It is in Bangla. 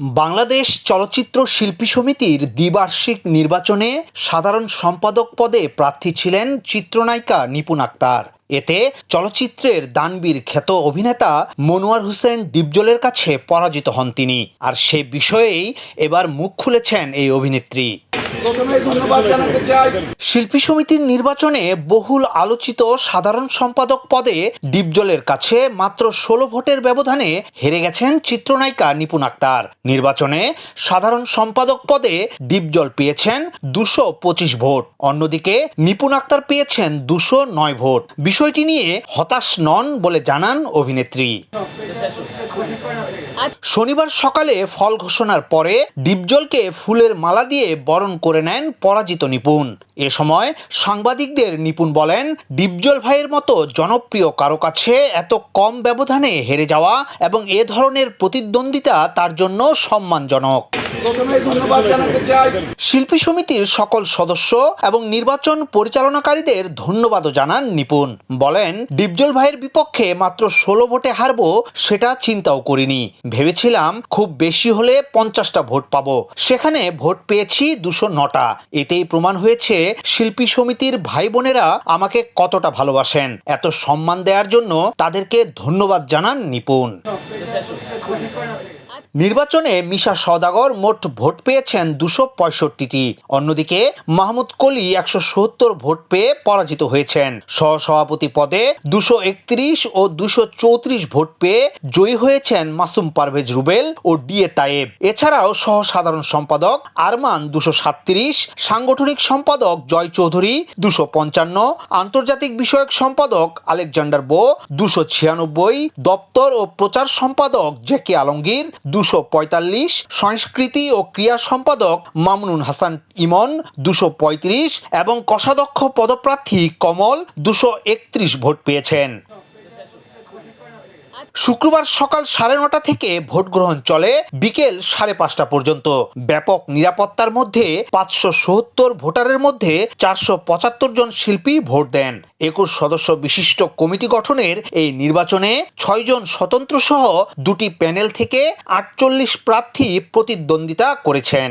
বাংলাদেশ চলচ্চিত্র শিল্পী সমিতির দ্বিবার্ষিক নির্বাচনে সাধারণ সম্পাদক পদে প্রার্থী ছিলেন চিত্রনায়িকা নিপুণ আক্তার। এতে চলচ্চিত্রের দানবীর খ্যাত অভিনেতা মনোয়ার হোসেন ডিপজলের কাছে পরাজিত হন তিনি। আর সে বিষয়েই এবার মুখ খুলেছেন এই অভিনেত্রী। শিল্পী সমিতির নির্বাচনে বহুল আলোচিত সাধারণ সম্পাদক পদে ডিপজলের কাছে মাত্র ষোলো ভোটের ব্যবধানে হেরে গেছেন চিত্রনায়িকা নিপুণ আক্তার। নির্বাচনে সাধারণ সম্পাদক পদে ডিপজল পেয়েছেন দুশো পঁচিশ ভোট। অন্যদিকে নিপুণ আক্তার পেয়েছেন দুশো নয় ভোট। বিষয়টি নিয়ে হতাশ নন বলে জানান অভিনেত্রী। শনিবার সকালে ফল ঘোষণার পরে ডিপজলকে ফুলের মালা দিয়ে বরণ করে নেন পরাজিত নিপুণ। এ সময় সাংবাদিকদের নিপুণ বলেন, ডিপজল ভাইয়ের মতো জনপ্রিয় কারও কাছে এত কম ব্যবধানে হেরে যাওয়া এবং এ ধরনের প্রতিদ্বন্দ্বিতা তার জন্য সম্মানজনক। শিল্পী সমিতির সকল সদস্য এবং নির্বাচন পরিচালনাকারীদের ধন্যবাদও জানান নিপুণ। বলেন, ডিপজল ভাইয়ের বিপক্ষে মাত্র ষোলো ভোটে হারবো সেটা চিন্তাও করিনি। ভেবেছিলাম খুব বেশি হলে পঞ্চাশটা ভোট পাব। সেখানে ভোট পেয়েছি দুশো নটা। এতেই প্রমাণ হয়েছে শিল্পী সমিতির ভাই বোনেরা আমাকে কতটা ভালোবাসেন। এত সম্মান দেওয়ার জন্য তাদেরকে ধন্যবাদ জানান নিপুণ। নির্বাচনে মিশা সওদাগর মোট ভোট পেয়েছেন দুশো পঁয়ষট্টিটি। অন্যদিকে মাহমুদ কলি একশো সত্তর ভোট পেয়ে পরাজিত হয়েছেন। সহসভাপতি পদে দুশো একত্রিশ ও দুশো চৌত্রিশ ভোট পেয়ে জয়ী হয়েছেন মাসুম পারভেজ রুবেল ও ডিএ তায়েব। এছাড়াও সহ সাধারণ সম্পাদক আরমান দুশো সাতত্রিশ, সাংগঠনিক সম্পাদক জয় চৌধুরী দুশো পঞ্চান্ন, আন্তর্জাতিক বিষয়ক সম্পাদক আলেকজান্ডার বো দুশো ছিয়ানব্বই, দপ্তর ও প্রচার সম্পাদক জেকে আলমগীর দুশো পঁয়তাল্লিশ সংস্কৃতি ও ক্রিয়া সম্পাদক মামুনুন হাসান ইমন, দুশো পঁয়ত্রিশ এবং কষাধ্যক্ষ পদপ্রার্থী কমল দুশো একত্রিশ ভোট পেয়েছেন। শুক্রবার সকাল সাড়ে নটা থেকে ভোট গ্রহণ চলে, বিকেল সাড়ে পাঁচটা পর্যন্ত। ব্যাপক নিরাপত্তার মধ্যে পাঁচশো সত্তর ভোটারের মধ্যে চারশো পঁচাত্তর জন শিল্পী ভোট দেন। একুশ সদস্য বিশিষ্ট কমিটি গঠনের এই নির্বাচনে ছয়জন স্বতন্ত্র সহ দুটি প্যানেল থেকে আটচল্লিশ প্রার্থী প্রতিদ্বন্দ্বিতা করেছেন।